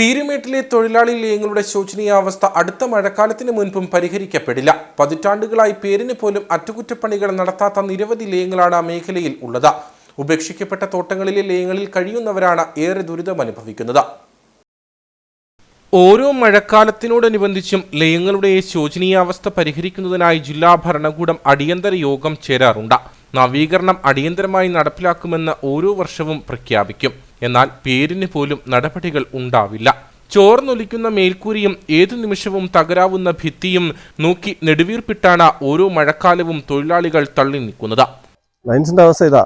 പീരുമേട്ടിലെ തൊഴിലാളി ലയങ്ങളുടെ ശോചനീയാവസ്ഥ അടുത്ത മഴക്കാലത്തിന് മുൻപും പരിഹരിക്കപ്പെടില്ല. പതിറ്റാണ്ടുകളായി പേരിന് പോലും അറ്റകുറ്റപ്പണികൾ നടത്താത്ത നിരവധി ലയങ്ങളാണ് മേഖലയിൽ ഉള്ളത്. ഉപേക്ഷിക്കപ്പെട്ട തോട്ടങ്ങളിലെ ലയങ്ങളിൽ കഴിയുന്നവരാണ് ഏറെ ദുരിതമനുഭവിക്കുന്നത്. ഓരോ മഴക്കാലത്തിനോടനുബന്ധിച്ചും ലയങ്ങളുടെ ശോചനീയാവസ്ഥ പരിഹരിക്കുന്നതിനായി ജില്ലാ ഭരണകൂടം അടിയന്തര യോഗം ചേരാറുണ്ട്. നവീകരണം അടിയന്തരമായി നടപ്പിലാക്കുമെന്ന് ഓരോ വർഷവും പ്രഖ്യാപിക്കും. എന്നാൽ പേരിന് പോലും നടപടികൾ ഉണ്ടാവില്ല. ചോർന്നൊലിക്കുന്ന മേൽക്കൂരിയും ഏതു നിമിഷവും തകരാവുന്ന ഭിത്തിയും നോക്കി നെടുവീർപ്പിട്ടാണ് ഓരോ മഴക്കാലവും തൊഴിലാളികൾ തള്ളി നിൽക്കുന്നത്. ലൈൻസിന്റെ അവസ്ഥ ഇതാ.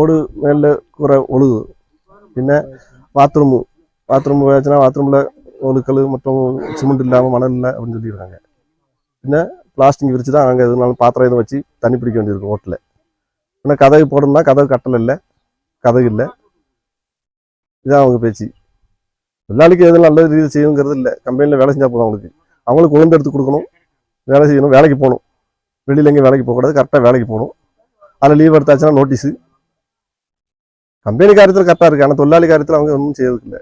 ഓട് മേലെ കുറെ ഒളുക്. പിന്നെ ബാത്റൂം ബാത്റൂം പോയാച്ചാൽ ബാത്റൂമിലെ ഒളുക്കൾ മറ്റും സിമെന്റ് ഇല്ലാமல் മണലില്ല அப்படின்னு சொல்லியிருக்காங்க பின்ன பிளாஸ்டிக் விரித்து தான் அங்கே எதுனாலும் பாத்திரம் எதுவும் வச்சு தண்ணி பிடிக்க வேண்டியிருக்கும் ஓட்டில் ஆனால் கதவு போடணும்னா கதவு கட்டலை இல்லை கதவு இல்லை. இதுதான் அவங்க பேச்சு. தொழிலாளிக்கு எதுவும் நல்ல ரீதியில் செய்யணுங்கிறது இல்லை. கம்பெனியில் வேலை செஞ்சால் போதும் அவங்களுக்கு. அவங்களுக்கு உளுந்து எடுத்து கொடுக்கணும் வேலை செய்யணும் வேலைக்கு போகணும். வெளியில் எங்கேயும் வேலைக்கு போகக்கூடாது கரெக்டாக வேலைக்கு போகணும். அதில் லீவ் எடுத்தாச்சுன்னா நோட்டீஸு கம்பெனி காரியத்தில் கரெக்டாக இருக்குது ஆனால் தொழிலாளி காரியத்தில் அவங்க ஒன்றும் செய்யறதுக்கு இல்லை.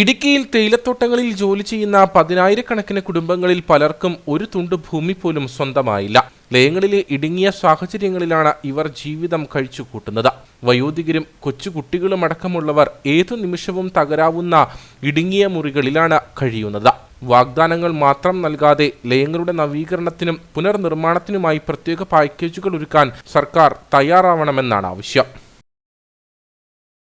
ഇടുക്കിയിൽ തേയിലത്തോട്ടങ്ങളിൽ ജോലി ചെയ്യുന്ന പതിനായിരക്കണക്കിന് കുടുംബങ്ങളിൽ പലർക്കും ഒരു തുണ്ട് ഭൂമി പോലും സ്വന്തമായില്ല. ലയങ്ങളിലെ ഇടുങ്ങിയ സാഹചര്യങ്ങളിലാണ് ഇവർ ജീവിതം കഴിച്ചുകൂട്ടുന്നത്. വയോധികരും കൊച്ചുകുട്ടികളും അടക്കമുള്ളവർ ഏതു നിമിഷവും തകരാവുന്ന ഇടുങ്ങിയ മുറികളിലാണ് കഴിയുന്നത്. വാഗ്ദാനങ്ങൾ മാത്രം നൽകാതെ ലയങ്ങളുടെ നവീകരണത്തിനും പുനർനിർമ്മാണത്തിനുമായി പ്രത്യേക പാക്കേജുകൾ ഒരുക്കാൻ സർക്കാർ തയ്യാറാവണമെന്നാണ് ആവശ്യം.